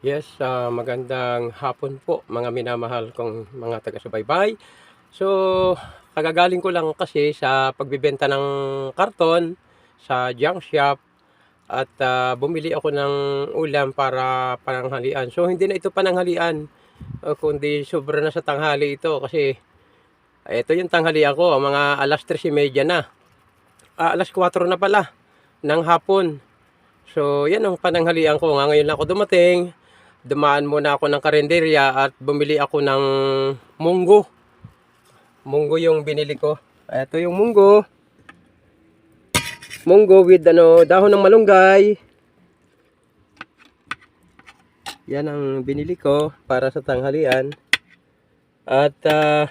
Yes, ah, magandang hapon po mga minamahal kong mga taga-subaybay. So, kagagaling ko lang kasi sa pagbebenta ng karton sa junk shop at ah, bumili ako ng ulam para pananghalian. So, hindi na ito pananghalian, ah, kundi sobra na sa tanghali ito kasi ito yung tanghalian ko, mga alas 3.30 na. Ah, alas 4 na pala ng hapon. So, yan ang pananghalian ko. Nga ngayon lang ako dumating. Dumaan muna ako ng karinderya at bumili ako ng munggo. Munggo yung binili ko. Ito yung munggo. Munggo with ano, dahon ng malunggay. Yan ang binili ko para sa tanghalian. At ah,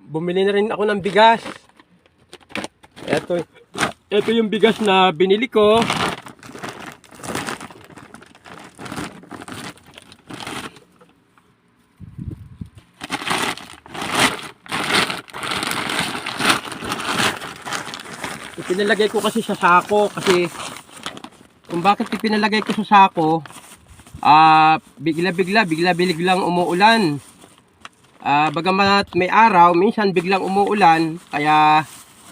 bumili na rin ako ng bigas. Ito, ito yung bigas na binili ko. Ipinalagay ko kasi sa sako kasi kung bakit ipinalagay ko sa sako ah bigla-bigla bigla-biglang umuulan. Ah bagamat may araw, minsan biglang umuulan kaya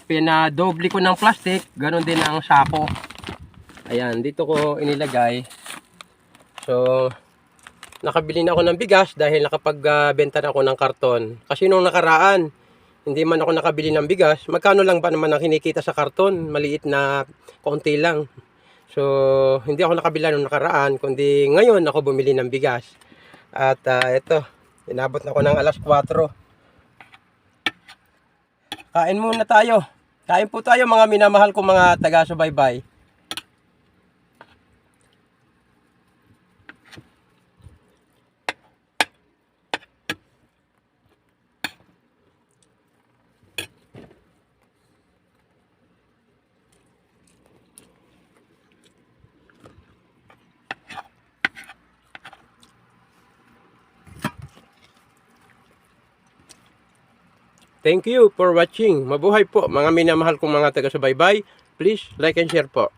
pinadoble ko ng plastic, ganun din ang sako. Ayan, dito ko inilagay. So, nakabili na ako ng bigas dahil nakapagbenta na ako ng karton. Kasi nung nakaraan, hindi man ako nakabili ng bigas, magkano lang ba naman ang kinikita sa karton? Maliit na konti lang. So, hindi ako nakabila nung nakaraan, kundi ngayon ako bumili ng bigas. At ah, ito, inabot na ako ng alas 4. Kain muna tayo. Kain po tayo mga minamahal kong mga taga-subaybay. Thank you for watching. Mabuhay po mga minamahal kong mga taga-subaybay. Please like and share po.